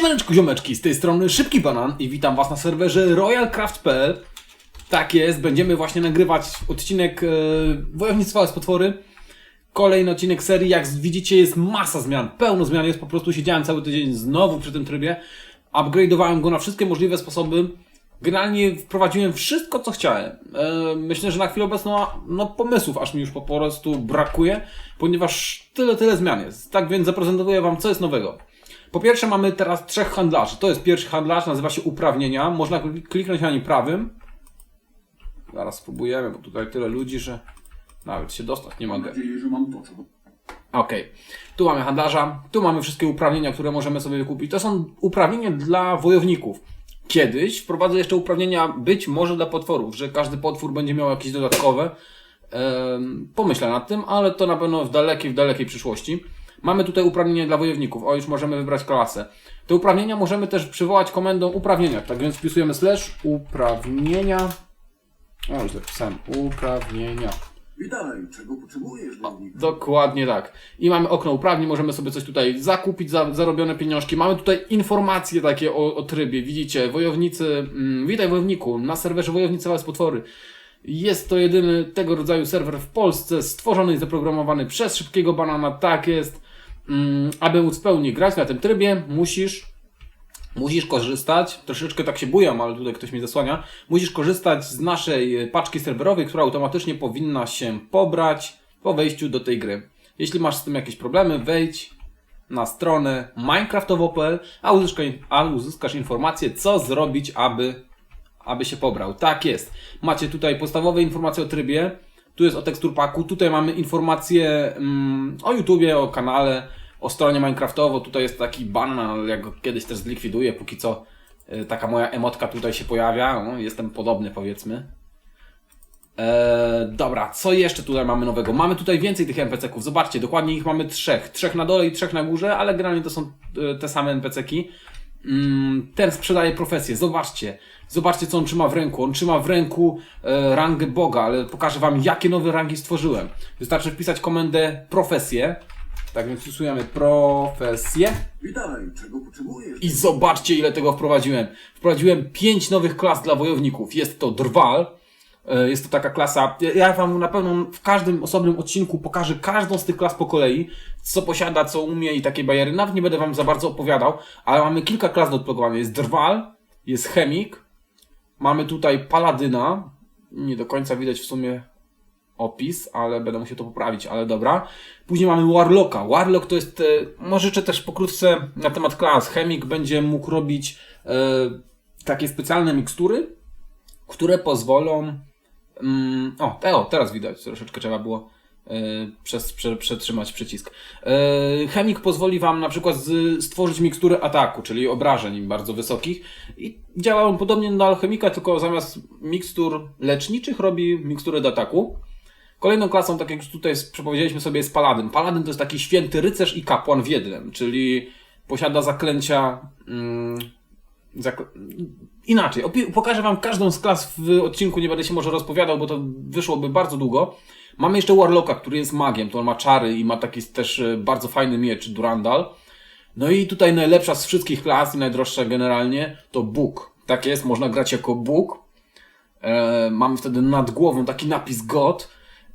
Siemaneczko ziomeczki, z tej strony Szybki Banan i witam Was na serwerze royalcraft.pl Tak jest, będziemy właśnie nagrywać odcinek e, Wojownictwa z potwory Kolejny odcinek serii, jak widzicie jest masa zmian, pełno zmian jest, po prostu siedziałem cały tydzień znowu przy tym trybie Upgrade'owałem go na wszystkie możliwe sposoby Generalnie wprowadziłem wszystko, co chciałem. E, myślę, że na chwilę obecną no, pomysłów aż mi już po prostu brakuje, ponieważ tyle, tyle zmian jest. Tak więc zaprezentuję Wam, co jest nowego. Po pierwsze mamy teraz trzech handlarzy. To jest pierwszy handlarz, nazywa się uprawnienia. Można kliknąć na nim prawym. Zaraz spróbujemy, bo tutaj tyle ludzi, że nawet się dostać nie mogę. Okej. Tu mamy handlarza, tu mamy wszystkie uprawnienia, które możemy sobie wykupić. To są uprawnienia dla wojowników. Kiedyś wprowadzę jeszcze uprawnienia być może dla potworów, że każdy potwór będzie miał jakieś dodatkowe. Pomyślę nad tym, ale to na pewno w dalekiej, w dalekiej przyszłości. Mamy tutaj uprawnienia dla wojowników. O, już możemy wybrać klasę. Te uprawnienia możemy też przywołać komendą uprawnienia. Tak więc wpisujemy slash uprawnienia. O, już zapisałem. Uprawnienia. Witaj, czego potrzebujesz, wojowniku? Dokładnie tak. I mamy okno uprawnień, możemy sobie coś tutaj zakupić za zarobione pieniążki. Mamy tutaj informacje takie o, o trybie. Widzicie, wojownicy, mm, witaj wojowniku, na serwerze Wojownicy Was Potwory. Jest to jedyny tego rodzaju serwer w Polsce, stworzony i zaprogramowany przez szybkiego banana. Tak jest. Mm, aby móc w pełni grać na tym trybie, musisz Musisz korzystać, troszeczkę tak się bujam, ale tutaj ktoś mi zasłania. Musisz korzystać z naszej paczki serwerowej, która automatycznie powinna się pobrać po wejściu do tej gry. Jeśli masz z tym jakieś problemy, wejdź na stronę minecraftowo.pl, a uzyskasz, a uzyskasz informację, co zrobić, aby, aby się pobrał. Tak jest. Macie tutaj podstawowe informacje o trybie, tu jest o teksturpaku, tutaj mamy informacje mm, o YouTubie, o kanale, o stronie Minecraftowo. Tutaj jest taki ban, ale jak go kiedyś też zlikwiduję, póki co y, taka moja emotka tutaj się pojawia. No, jestem podobny powiedzmy. Eee, dobra, co jeszcze tutaj mamy nowego? Mamy tutaj więcej tych NPC-ków. Zobaczcie, dokładnie ich mamy trzech. Trzech na dole i trzech na górze, ale generalnie to są y, te same NPC-ki. Mm, ten sprzedaje profesję. Zobaczcie. Zobaczcie, co on trzyma w ręku. On trzyma w ręku e, rangę Boga, ale pokażę Wam, jakie nowe rangi stworzyłem. Wystarczy wpisać komendę profesję. Tak więc wpisujemy profesję. Witaj, czego potrzebujesz? I zobaczcie, ile tego wprowadziłem. Wprowadziłem pięć nowych klas dla wojowników. Jest to drwal. E, Jest to taka klasa. ja- Wam na pewno w każdym osobnym odcinku pokażę każdą z tych klas po kolei, co posiada, co umie i takie bajery. Nawet nie będę Wam za bardzo opowiadał, ale mamy kilka klas do odblokowania. Jest drwal, jest chemik, mamy tutaj paladyna. Nie do końca widać w sumie opis, ale będę musiał to poprawić, ale dobra. Później mamy Warlocka. Warlock to jest, może jeszcze też pokrótce na temat klas. Chemik będzie mógł robić e, takie specjalne mikstury, które pozwolą. Mm, o, te, o, teraz widać, troszeczkę trzeba było e, przez, prze, przetrzymać przycisk. E, chemik pozwoli Wam na przykład z, stworzyć mikstury ataku, czyli obrażeń bardzo wysokich. I działa on podobnie do alchemika, tylko zamiast mikstur leczniczych robi mikstury do ataku. Kolejną klasą, tak jak już tutaj przepowiedzieliśmy sobie, jest Paladyn. Paladyn to jest taki święty rycerz i kapłan w jednym, czyli posiada zaklęcia. Mm, zakl... Inaczej, pokażę Wam każdą z klas w odcinku, nie będę się może rozpowiadał, bo to wyszłoby bardzo długo. Mamy jeszcze Warlocka, który jest magiem, to on ma czary i ma taki też e, bardzo fajny miecz, Durandal. No i tutaj najlepsza z wszystkich klas i najdroższa generalnie to Bóg. Tak jest, można grać jako Bóg. E, mamy wtedy nad głową taki napis God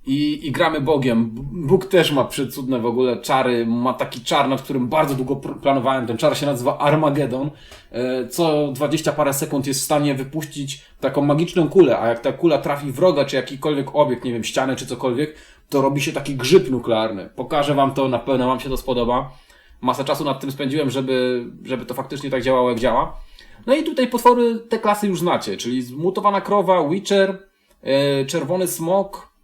i, i gramy Bogiem. Bóg też ma przecudne w ogóle czary, ma taki czar, nad którym bardzo długo planowałem. Ten czar się nazywa Armageddon. E, Co 20 parę sekund jest w stanie wypuścić taką magiczną kulę, a jak ta kula trafi wroga, czy jakikolwiek obiekt, nie wiem, ścianę czy cokolwiek, to robi się taki grzyb nuklearny. Pokażę wam to, na pewno wam się to spodoba. Masę czasu nad tym spędziłem, żeby, żeby to faktycznie tak działało, jak działa. No i tutaj potwory, te klasy już znacie, czyli zmutowana krowa, Witcher, e, czerwony smok,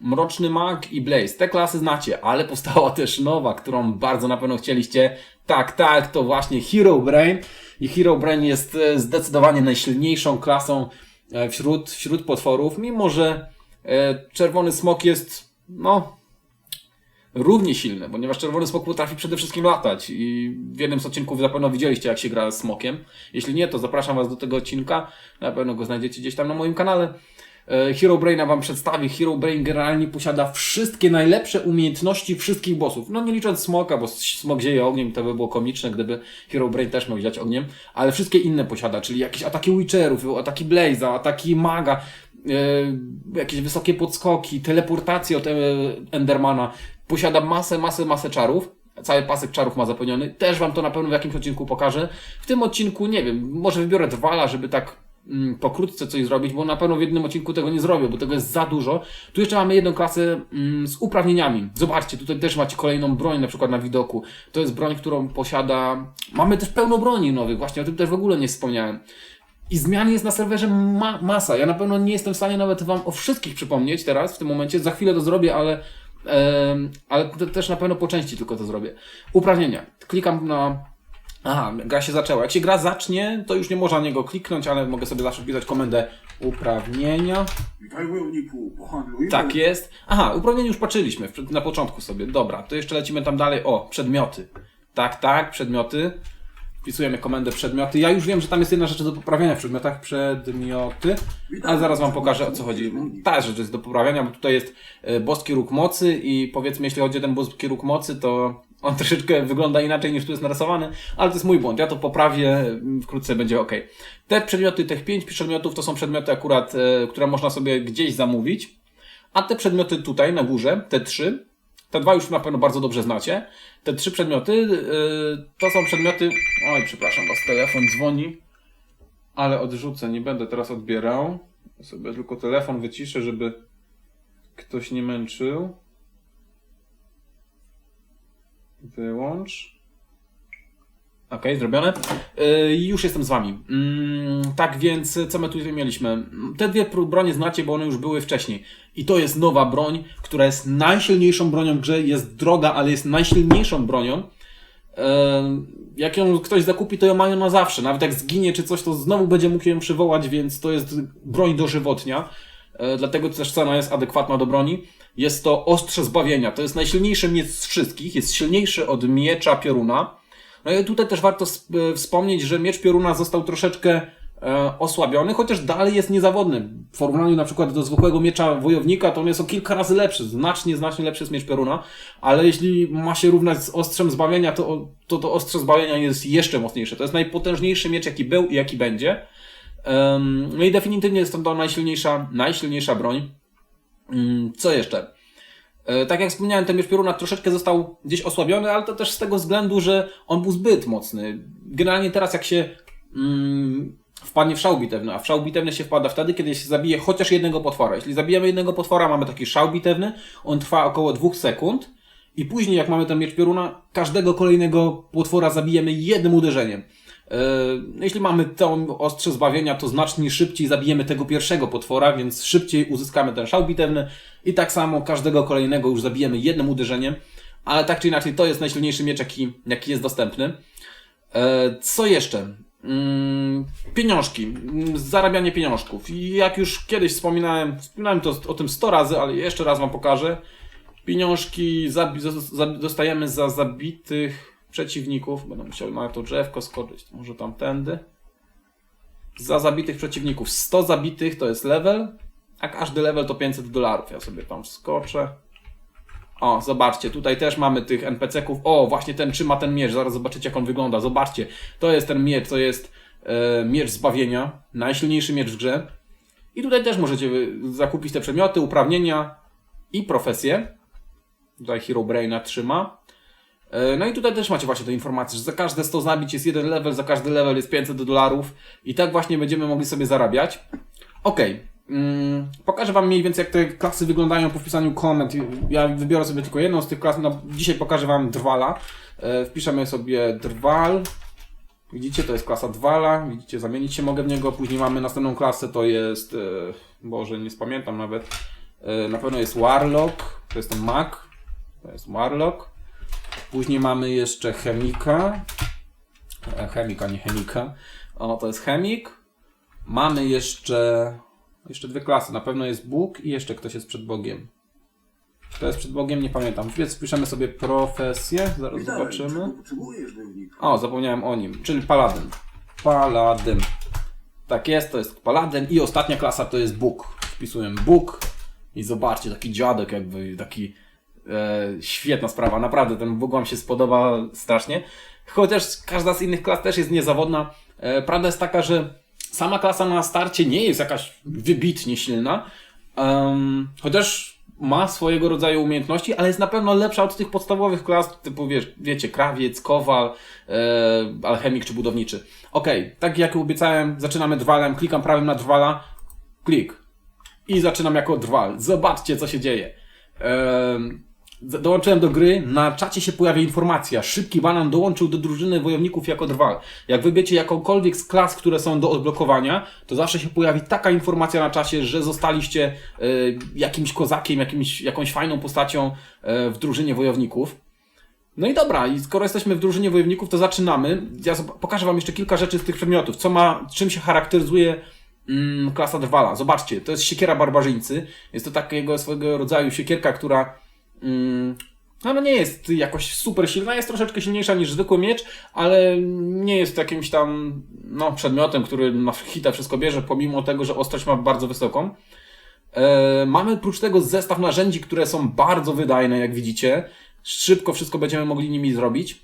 Mroczny Mag i Blaze. Te klasy znacie, ale powstała też nowa, którą bardzo na pewno chcieliście. Tak, tak, to właśnie Hero Brain. I Hero Brain jest e, zdecydowanie najsilniejszą klasą e, wśród, wśród potworów, mimo że e, Czerwony Smok jest, no, równie silny, ponieważ Czerwony Smok potrafi przede wszystkim latać i w jednym z odcinków na pewno widzieliście, jak się gra z smokiem. Jeśli nie, to zapraszam Was do tego odcinka. Na pewno go znajdziecie gdzieś tam na moim kanale. E, Hero Braina wam przedstawię. Hero Brain generalnie posiada wszystkie najlepsze umiejętności wszystkich bossów. No nie licząc Smoka, bo Smok zieje ogniem, to by było komiczne, gdyby Hero Brain też miał ziać ogniem, ale wszystkie inne posiada, czyli jakieś ataki Witcherów, ataki Blaze'a, ataki Maga, e, jakieś wysokie podskoki, teleportację od e, Endermana. Posiada masę, masę, masę czarów. Cały pasek czarów ma zapełniony. Też wam to na pewno w jakimś odcinku pokażę. W tym odcinku, nie wiem, może wybiorę Dwala, żeby tak pokrótce coś zrobić, bo na pewno w jednym odcinku tego nie zrobię, bo tego jest za dużo. Tu jeszcze mamy jedną klasę mm, z uprawnieniami. Zobaczcie, tutaj też macie kolejną broń, na przykład na widoku. To jest broń, którą posiada... Mamy też pełno broni nowych, właśnie o tym też w ogóle nie wspomniałem. I zmian jest na serwerze ma masa. Ja na pewno nie jestem w stanie nawet Wam o wszystkich przypomnieć teraz, w tym momencie. Za chwilę to zrobię, ale, ale też na pewno po części tylko to zrobię. Uprawnienia. Klikam na. Aha, gra się zaczęła. Jak się gra zacznie, to już nie można na niego kliknąć, ale mogę sobie zawsze wpisać komendę uprawnienia. Witaj wojowniku, pohandluj. Tak jest. Aha, uprawnienie już patrzyliśmy w- na początku sobie. Dobra, to jeszcze lecimy tam dalej. O, przedmioty. Tak, tak, przedmioty. Wpisujemy komendę przedmioty. Ja już wiem, że tam jest jedna rzecz do poprawienia w przedmiotach. Przedmioty. Ale zaraz wam pokażę o co chodzi. Ta rzecz jest do poprawiania, bo tutaj jest e, boski róg mocy i powiedzmy, jeśli chodzi o ten boski róg mocy, to on troszeczkę wygląda inaczej niż tu jest narysowany, ale to jest mój błąd. Ja to poprawię, m, wkrótce będzie ok. Te przedmioty, tych pięć przedmiotów to są przedmioty akurat, e, które można sobie gdzieś zamówić. A te przedmioty tutaj na górze, te trzy, te dwa już na pewno bardzo dobrze znacie. Te trzy przedmioty yy, to są przedmioty. Oj, przepraszam was, telefon dzwoni. Ale odrzucę, nie będę teraz odbierał. Sobie tylko telefon wyciszę, żeby ktoś nie męczył. Wyłącz. Okej, zrobione. Yy, już jestem z wami. Mm, tak więc, co my tutaj mieliśmy? Te dwie bronie znacie, bo one już były wcześniej. I to jest nowa broń, która jest najsilniejszą bronią w grze. Jest droga, ale jest najsilniejszą bronią. Yy, jak ją ktoś zakupi, to ją mają na zawsze. Nawet jak zginie czy coś, to znowu będzie mógł ją przywołać, więc to jest broń dożywotnia. E, Dlatego też cena jest adekwatna do broni. Jest to ostrze zbawienia. To jest najsilniejszy miecz z wszystkich. Jest silniejszy od miecza pioruna. No i tutaj też warto e, wspomnieć, że miecz pioruna został troszeczkę e, osłabiony, chociaż dalej jest niezawodny. W porównaniu na przykład do zwykłego miecza wojownika, to on jest o kilka razy lepszy. Znacznie, znacznie lepszy jest miecz pioruna. Ale jeśli ma się równać z ostrzem zbawienia, to to, to ostrze zbawienia jest jeszcze mocniejsze. To jest najpotężniejszy miecz, jaki był i jaki będzie. No i definitywnie jest to najsilniejsza, najsilniejsza broń. Mm, Co jeszcze? E, Tak jak wspomniałem, ten miecz pioruna troszeczkę został gdzieś osłabiony, ale to też z tego względu, że on był zbyt mocny. Generalnie teraz jak się mm, wpadnie w szał bitewny, a w szał bitewny się wpada wtedy, kiedy się zabije chociaż jednego potwora. Jeśli zabijemy jednego potwora, mamy taki szał bitewny, on trwa około dwóch sekund i później jak mamy ten miecz pioruna, każdego kolejnego potwora zabijemy jednym uderzeniem. E, Jeśli mamy to ostrze zbawienia, to znacznie szybciej zabijemy tego pierwszego potwora, więc szybciej uzyskamy ten szał bitewny i tak samo każdego kolejnego już zabijemy jednym uderzeniem, ale tak czy inaczej to jest najsilniejszy miecz, jaki, jaki jest dostępny. E, Co jeszcze? Mm, Pieniążki, Mm, zarabianie pieniążków. Jak już kiedyś wspominałem, wspominałem to o tym 100 razy, ale jeszcze raz Wam pokażę. Pieniążki dostajemy za zabitych przeciwników. Będę musiał na to drzewko skoczyć, może tamtędy. Za zabitych przeciwników. 100 zabitych to jest level, a każdy level to 500 dolarów. Ja sobie tam skoczę. O, zobaczcie, tutaj też mamy tych NPC-ków. O, właśnie ten trzyma ten miecz, zaraz zobaczycie jak on wygląda. Zobaczcie, to jest ten miecz, to jest e, miecz zbawienia, najsilniejszy miecz w grze. I tutaj też możecie zakupić te przedmioty, uprawnienia i profesje. Tutaj Hero Braina trzyma. E, No i tutaj też macie właśnie te informacje, że za każde 100 zabić jest jeden level, za każdy level jest 500 dolarów i tak właśnie będziemy mogli sobie zarabiać. Okej. Mm, pokażę Wam mniej więcej jak te klasy wyglądają po wpisaniu komend. Ja wybiorę sobie tylko jedną z tych klas. No, dzisiaj pokażę Wam Drwala. E, wpiszemy sobie Drwal. Widzicie, to jest klasa Drwala. Widzicie, zamienić się mogę w niego. Później mamy następną klasę, to jest... E, Boże, nie spamiętam nawet. Na pewno jest Warlock. To jest ten mag. To jest Warlock. Później mamy jeszcze chemika. E, Chemika, nie chemika. O, to jest chemik. Mamy jeszcze. Jeszcze dwie klasy. Na pewno jest Bóg i jeszcze ktoś jest przed Bogiem. Kto jest przed Bogiem? Nie pamiętam. Więc wpiszemy sobie profesję. Zaraz zobaczymy. O, zapomniałem o nim. Czyli paladyn. Paladyn. Tak jest, to jest paladyn. I ostatnia klasa to jest Bóg. Wpisuję Bóg i zobaczcie, taki dziadek jakby, taki świetna sprawa, naprawdę ten Bóg Wam się spodoba strasznie. Chociaż każda z innych klas też jest niezawodna. E, prawda jest taka, że sama klasa na starcie nie jest jakaś wybitnie silna, em, chociaż ma swojego rodzaju umiejętności, ale jest na pewno lepsza od tych podstawowych klas, typu wiesz, wiecie, krawiec, kowal, e, alchemik czy budowniczy. Okej, tak jak obiecałem, zaczynamy drwalem, klikam prawym na drwala, klik. I zaczynam jako drwal. Zobaczcie, co się dzieje. Z- dołączyłem do gry, na czacie się pojawia informacja. Szybki banan dołączył do drużyny wojowników jako drwal. Jak wybiecie jakąkolwiek z klas, które są do odblokowania, to zawsze się pojawi taka informacja na czacie, że zostaliście e, jakimś kozakiem, jakimś, jakąś fajną postacią e, w drużynie wojowników. No i dobra, i skoro jesteśmy w drużynie wojowników, to zaczynamy. Ja pokażę Wam jeszcze kilka rzeczy z tych przedmiotów. Co ma, czym się charakteryzuje mm, klasa Drwala. Zobaczcie, to jest siekiera barbarzyńcy. Jest to takiego swojego rodzaju siekierka, która mm, no nie jest jakoś super silna, jest troszeczkę silniejsza niż zwykły miecz, ale nie jest jakimś tam no, przedmiotem, który na hita wszystko bierze, pomimo tego, że ostrość ma bardzo wysoką. E, mamy prócz tego zestaw narzędzi, które są bardzo wydajne, jak widzicie. Szybko wszystko będziemy mogli nimi zrobić.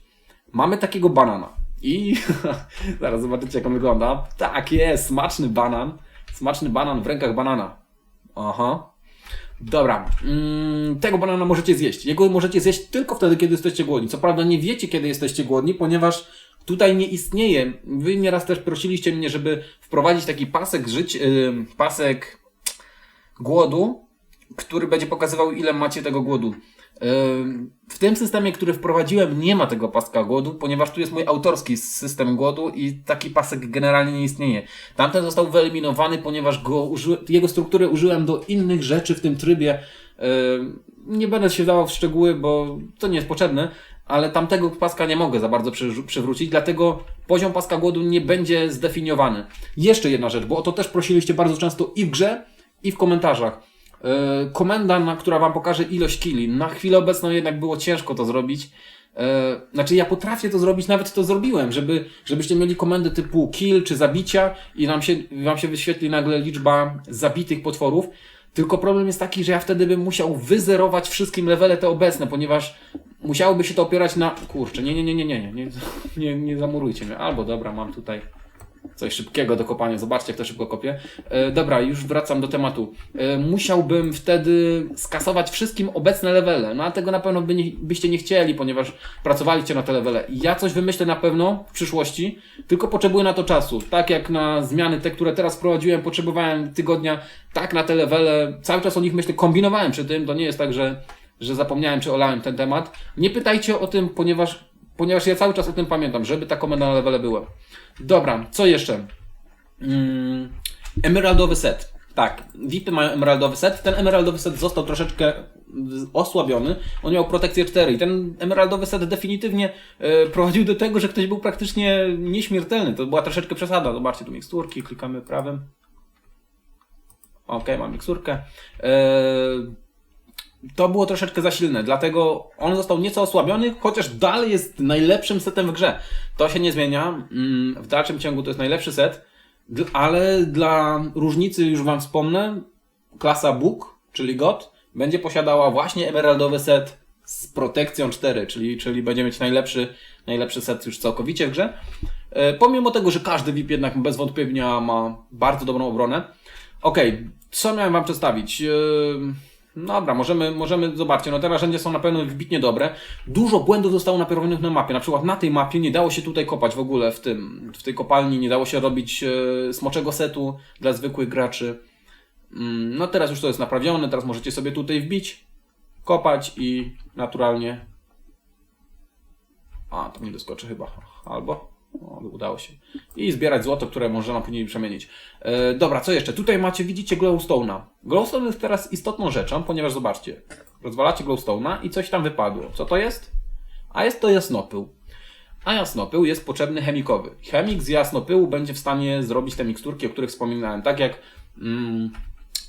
Mamy takiego banana. I zaraz zobaczycie, jak on wygląda. Tak jest, smaczny banan. Smaczny banan w rękach banana. Aha. Dobra, mm, tego banana możecie zjeść. Jego możecie zjeść tylko wtedy, kiedy jesteście głodni. Co prawda nie wiecie, kiedy jesteście głodni, ponieważ tutaj nie istnieje. Wy nieraz też prosiliście mnie, żeby wprowadzić taki pasek żyć, yy, pasek głodu, który będzie pokazywał, ile macie tego głodu. W tym systemie, który wprowadziłem, nie ma tego paska głodu, ponieważ tu jest mój autorski system głodu i taki pasek generalnie nie istnieje. Tamten został wyeliminowany, ponieważ go jego struktury użyłem do innych rzeczy w tym trybie. Yy, Nie będę się dawał w szczegóły, bo to nie jest potrzebne, ale tamtego paska nie mogę za bardzo przywrócić, dlatego poziom paska głodu nie będzie zdefiniowany. Jeszcze jedna rzecz, bo o to też prosiliście bardzo często i w grze, i w komentarzach. Yy, komenda, na, która Wam pokaże ilość killi. Na chwilę obecną jednak było ciężko to zrobić. Yy, znaczy ja potrafię to zrobić, nawet to zrobiłem, żeby, żebyście mieli komendy typu kill czy zabicia i nam się, Wam się wyświetli nagle liczba zabitych potworów. Tylko problem jest taki, że ja wtedy bym musiał wyzerować wszystkim levele te obecne, ponieważ musiałoby się to opierać na... Kurczę, nie, nie, nie, nie, nie, nie, nie, nie, nie zamurujcie mnie. Albo dobra, mam tutaj coś szybkiego do kopania. Zobaczcie, jak to szybko kopię. E, dobra, już wracam do tematu. E, musiałbym wtedy skasować wszystkim obecne levele. No a tego na pewno by nie, byście nie chcieli, ponieważ pracowaliście na te levele. Ja coś wymyślę na pewno w przyszłości, tylko potrzebuję na to czasu. Tak jak na zmiany te, które teraz wprowadziłem, potrzebowałem tygodnia, tak na te levele. Cały czas o nich myślę, kombinowałem przy tym. To nie jest tak, że, że zapomniałem czy olałem ten temat. Nie pytajcie o tym, ponieważ, ponieważ ja cały czas o tym pamiętam, żeby ta komenda na levele była. Dobra, co jeszcze? Mm, emeraldowy set. Tak, VIPy mają emeraldowy set. Ten emeraldowy set został troszeczkę osłabiony. On miał protekcję 4 i ten emeraldowy set definitywnie e, prowadził do tego, że ktoś był praktycznie nieśmiertelny. To była troszeczkę przesada. Zobaczcie tu miksturki, klikamy prawym. Ok, mam miksturkę. E, to było troszeczkę za silne, dlatego on został nieco osłabiony, chociaż dalej jest najlepszym setem w grze. To się nie zmienia. Mm, W dalszym ciągu to jest najlepszy set, ale dla różnicy już Wam wspomnę, klasa Bóg, czyli God, będzie posiadała właśnie emeraldowy set z protekcją 4, czyli, czyli będzie mieć najlepszy, najlepszy set już całkowicie w grze. E, Pomimo tego, że każdy VIP jednak bez wątpienia ma bardzo dobrą obronę. Okej, co miałem Wam przedstawić? Yy, Dobra, możemy, możemy, zobaczcie, no te narzędzia są na pewno wybitnie dobre. Dużo błędów zostało naprawionych na mapie. Na przykład na tej mapie nie dało się tutaj kopać w ogóle w tym, w tej kopalni, nie dało się robić e, smoczego setu dla zwykłych graczy. Mm, No teraz już to jest naprawione, teraz możecie sobie tutaj wbić, kopać i naturalnie... A, to nie doskoczy chyba. Albo... O, udało się. I zbierać złoto, które można później przemienić. E, dobra, co jeszcze? Tutaj macie, widzicie glowstone'a. Glowstone jest teraz istotną rzeczą, ponieważ zobaczcie, rozwalacie glowstone'a i coś tam wypadło. Co to jest? A jest to jasnopył. A jasnopył jest potrzebny chemikowy. Chemik z jasnopyłu będzie w stanie zrobić te miksturki, o których wspominałem. Tak jak mm,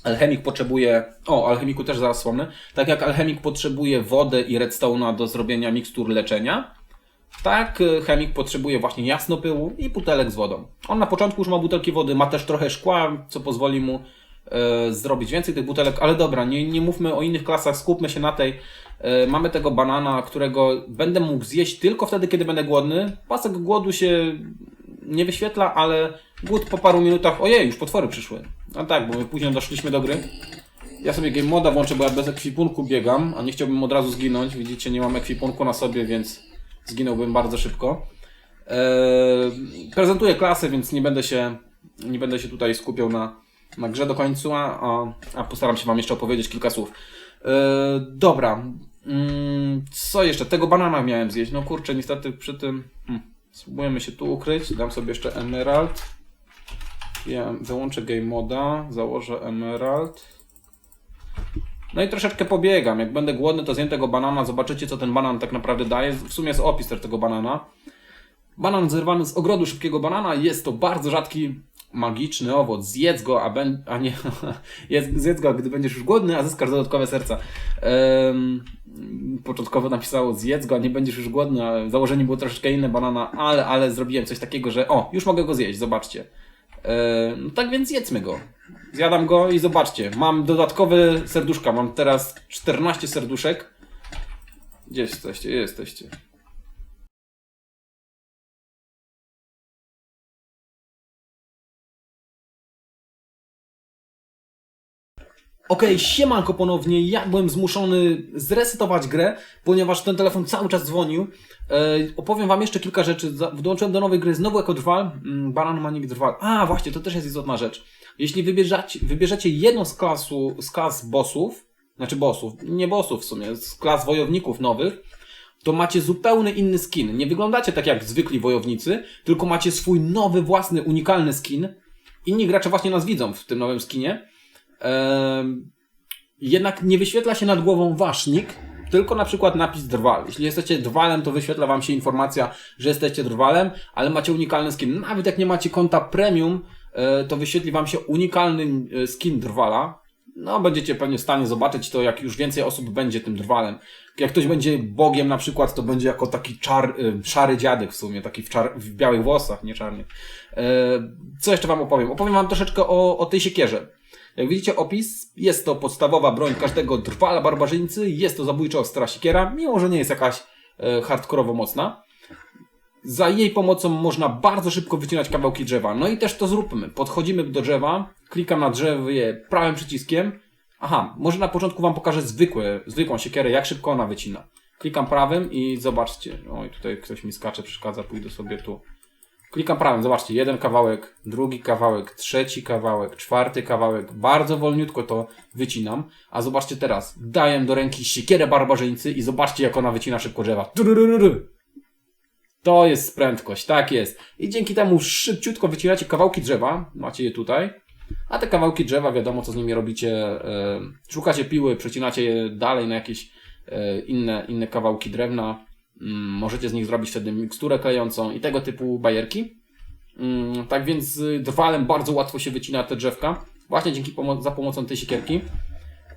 alchemik potrzebuje... O, alchemiku też zaraz wspomnę. Tak jak alchemik potrzebuje wodę i redstone'a do zrobienia mikstur leczenia, tak, y, chemik potrzebuje właśnie jasnopyłu i butelek z wodą. On na początku już ma butelki wody, ma też trochę szkła, co pozwoli mu e, zrobić więcej tych butelek, ale dobra, nie, nie mówmy o innych klasach, skupmy się na tej. E, mamy tego banana, którego będę mógł zjeść tylko wtedy, kiedy będę głodny. Pasek głodu się nie wyświetla, ale głód po paru minutach, ojej, już potwory przyszły. No tak, bo my później doszliśmy do gry. Ja sobie game moda włączę, bo ja bez ekwipunku biegam, a nie chciałbym od razu zginąć. Widzicie, nie mam ekwipunku na sobie, więc zginąłbym bardzo szybko. Eee, prezentuję klasę, więc nie będę się, nie będę się tutaj skupiał na, na grze do końca, a, a postaram się Wam jeszcze opowiedzieć kilka słów. Eee, dobra. Mm, co jeszcze? Tego banana miałem zjeść. No kurczę, niestety przy tym... Hmm, spróbujemy się tu ukryć. Dam sobie jeszcze emerald. Ja wyłączę game moda, założę emerald. No i troszeczkę pobiegam. Jak będę głodny, to zjem tego banana. Zobaczycie, co ten banan tak naprawdę daje. W sumie jest opis tego banana. Banan zerwany z ogrodu szybkiego banana. Jest to bardzo rzadki, magiczny owoc. Zjedz go, a, ben, a nie. Jedz- zjedz go, gdy będziesz już głodny, a zyskasz dodatkowe serca. Em, początkowo napisało zjedz go, a nie będziesz już głodny. A założenie było troszeczkę inne banana, ale, ale zrobiłem coś takiego, że o, już mogę go zjeść, zobaczcie. No tak więc jedzmy go. Zjadam go i zobaczcie, mam dodatkowe serduszka. Mam teraz 14 serduszek. Gdzie jesteście? Jesteście? Okej, siemanko ponownie. Ja byłem zmuszony zresetować grę, ponieważ ten telefon cały czas dzwonił. E, opowiem wam jeszcze kilka rzeczy. Dołączyłem do nowej gry znowu jako drwal. Mm, Baran Manik drwal. A, właśnie, to też jest istotna rzecz. Jeśli wybierzecie, wybierzecie jedną z, klasu, z klas bossów, znaczy bossów, nie bossów w sumie, z klas wojowników nowych, to macie zupełnie inny skin. Nie wyglądacie tak jak zwykli wojownicy, tylko macie swój nowy, własny, unikalny skin. Inni gracze właśnie nas widzą w tym nowym skinie. Jednak nie wyświetla się nad głową wasz nick, tylko na przykład napis drwal. Jeśli jesteście drwalem, to wyświetla wam się informacja, że jesteście drwalem, ale macie unikalny skin. Nawet jak nie macie konta premium, e, to wyświetli wam się unikalny e, skin drwala. No, będziecie pewnie w stanie zobaczyć to, jak już więcej osób będzie tym drwalem. Jak ktoś będzie bogiem na przykład, to będzie jako taki czar, e, szary dziadek w sumie, taki w, czar, w białych włosach, nie czarnych. E, Co jeszcze wam opowiem? Opowiem wam troszeczkę o, o tej siekierze. Jak widzicie opis, jest to podstawowa broń każdego drwala barbarzyńcy, jest to zabójcza ostra siekiera, mimo że nie jest jakaś e, hardkorowo mocna. Za jej pomocą można bardzo szybko wycinać kawałki drzewa. No i też to zróbmy. Podchodzimy do drzewa, klikam na drzewie prawym przyciskiem. Aha, może na początku Wam pokażę zwykłe, zwykłą siekierę, jak szybko ona wycina. Klikam prawym i zobaczcie. Oj, tutaj ktoś mi skacze, przeszkadza, pójdę sobie tu. Klikam prawym, zobaczcie, jeden kawałek, drugi kawałek, trzeci kawałek, czwarty kawałek. Bardzo wolniutko to wycinam. A zobaczcie teraz, daję do ręki siekierę barbarzyńcy i zobaczcie, jak ona wycina szybko drzewa. To jest prędkość, tak jest. I dzięki temu szybciutko wycinacie kawałki drzewa, macie je tutaj. A te kawałki drzewa, wiadomo co z nimi robicie. E, szukacie piły, przecinacie je dalej na jakieś e, inne, inne kawałki drewna. Mm, możecie z nich zrobić wtedy miksturę klejącą i tego typu bajerki. Mm, tak więc drwalem bardzo łatwo się wycina te drzewka. Właśnie dzięki pomo- za pomocą tej siekierki.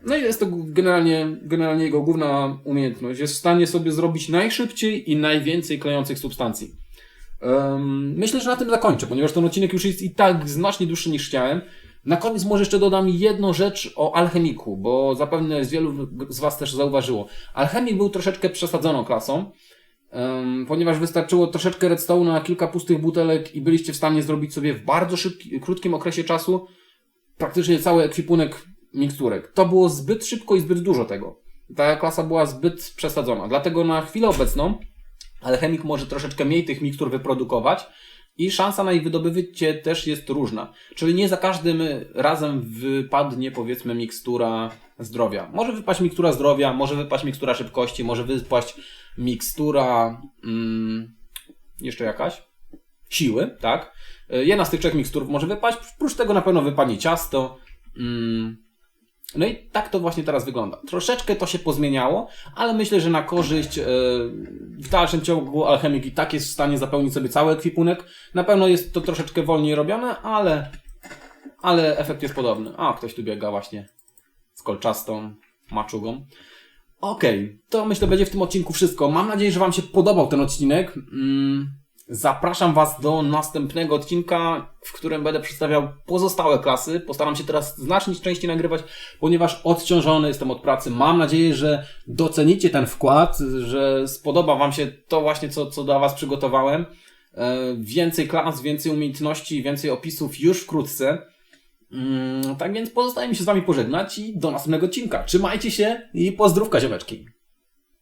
No i jest to generalnie, generalnie jego główna umiejętność. Jest w stanie sobie zrobić najszybciej i najwięcej klejących substancji. Em, myślę, że na tym zakończę, ponieważ ten odcinek już jest i tak znacznie dłuższy niż chciałem. Na koniec może jeszcze dodam jedną rzecz o alchemiku, bo zapewne z wielu z Was też zauważyło. Alchemik był troszeczkę przesadzoną klasą, em, ponieważ wystarczyło troszeczkę redstone'u na kilka pustych butelek i byliście w stanie zrobić sobie w bardzo szybkim, krótkim okresie czasu praktycznie cały ekwipunek miksturek. To było zbyt szybko i zbyt dużo tego. Ta klasa była zbyt przesadzona. Dlatego na chwilę obecną alchemik może troszeczkę mniej tych mikstur wyprodukować i szansa na ich wydobycie też jest różna. Czyli nie za każdym razem wypadnie powiedzmy mikstura zdrowia. Może wypaść mikstura zdrowia, może wypaść mikstura szybkości, może wypaść mikstura mm, jeszcze jakaś siły, tak? Y, Jedna z tych trzech mikstur może wypaść, oprócz tego na pewno wypadnie ciasto. Mm. No i tak to właśnie teraz wygląda. Troszeczkę to się pozmieniało, ale myślę, że na korzyść y, w dalszym ciągu alchemik i tak jest w stanie zapełnić sobie cały ekwipunek. Na pewno jest to troszeczkę wolniej robione, ale, ale efekt jest podobny. A, ktoś tu biega właśnie z kolczastą maczugą. Okej, to myślę będzie w tym odcinku wszystko. Mam nadzieję, że Wam się podobał ten odcinek. Mm, Zapraszam Was do następnego odcinka, w którym będę przedstawiał pozostałe klasy. Postaram się teraz znacznie częściej nagrywać, ponieważ odciążony jestem od pracy. Mam nadzieję, że docenicie ten wkład, że spodoba Wam się to właśnie, co, co dla Was przygotowałem. E, Więcej klas, więcej umiejętności, więcej opisów już wkrótce. Mm, Tak więc pozostaje mi się z Wami pożegnać i do następnego odcinka. Trzymajcie się i pozdrówka ziomeczki.